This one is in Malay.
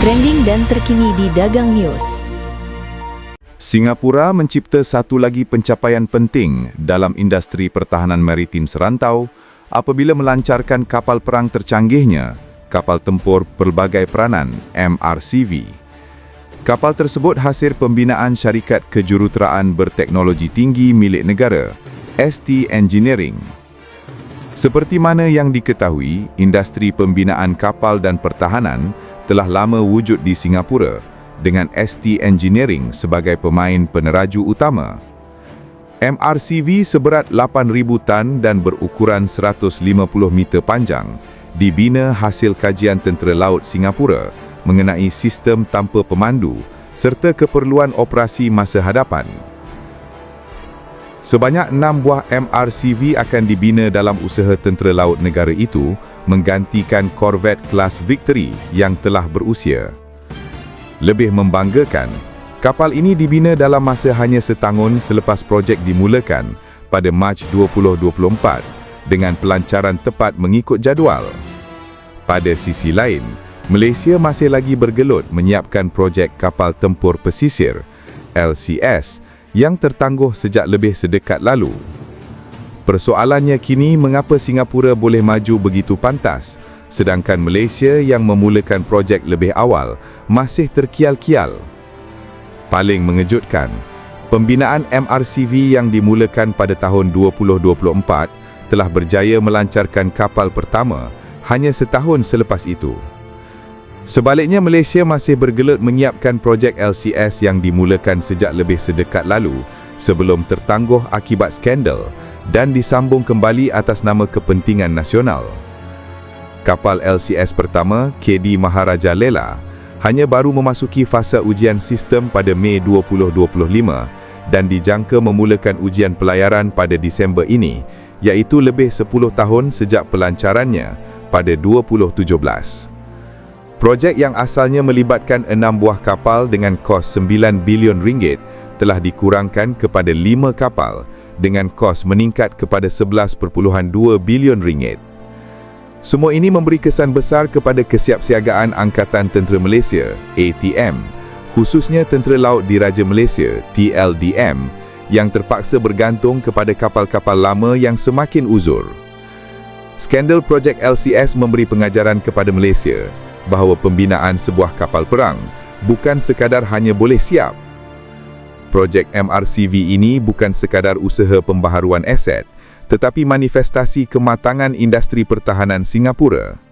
trending dan terkini di Dagang News. Singapura mencipta satu lagi pencapaian penting dalam industri pertahanan maritim serantau apabila melancarkan kapal perang tercanggihnya, kapal tempur pelbagai peranan MRCV. Kapal tersebut hasil pembinaan syarikat kejuruteraan berteknologi tinggi milik negara, ST Engineering. Seperti mana yang diketahui, industri pembinaan kapal dan pertahanan telah lama wujud di Singapura dengan ST Engineering sebagai pemain peneraju utama. MRCV seberat 8,000 tan dan berukuran 150 meter panjang dibina hasil kajian Tentera Laut Singapura mengenai sistem tanpa pemandu serta keperluan operasi masa hadapan. Sebanyak enam buah MRCV akan dibina dalam usaha Tentera Laut negara itu menggantikan korvet kelas Victory yang telah berusia. Lebih membanggakan, kapal ini dibina dalam masa hanya setahun selepas projek dimulakan pada Mac 2024 dengan pelancaran tepat mengikut jadual. Pada sisi lain, Malaysia masih lagi bergelut menyiapkan projek kapal tempur pesisir LCS yang tertangguh sejak lebih sedekat lalu. Persoalannya kini mengapa Singapura boleh maju begitu pantas sedangkan Malaysia yang memulakan projek lebih awal masih terkial-kial. Paling mengejutkan, pembinaan MRCV yang dimulakan pada tahun 2024 telah berjaya melancarkan kapal pertama hanya setahun selepas itu. Sebaliknya Malaysia masih bergelut menyiapkan projek LCS yang dimulakan sejak lebih sedekat lalu sebelum tertangguh akibat skandal dan disambung kembali atas nama kepentingan nasional kapal LCS pertama, KD Maharaja Lela, hanya baru memasuki fasa ujian sistem pada Mei 2025 dan dijangka memulakan ujian pelayaran pada Disember ini, iaitu lebih 10 tahun sejak pelancarannya pada 2017. Projek yang asalnya melibatkan enam buah kapal dengan kos 9 bilion ringgit telah dikurangkan kepada lima kapal dengan kos meningkat kepada 11.2 bilion ringgit. Semua ini memberi kesan besar kepada kesiapsiagaan Angkatan Tentera Malaysia, ATM, khususnya Tentera Laut Diraja Malaysia, TLDM, yang terpaksa bergantung kepada kapal-kapal lama yang semakin uzur. Skandal projek LCS memberi pengajaran kepada Malaysia bahawa pembinaan sebuah kapal perang bukan sekadar hanya boleh siap. Projek MRCV ini bukan sekadar usaha pembaharuan aset, tetapi manifestasi kematangan industri pertahanan Singapura.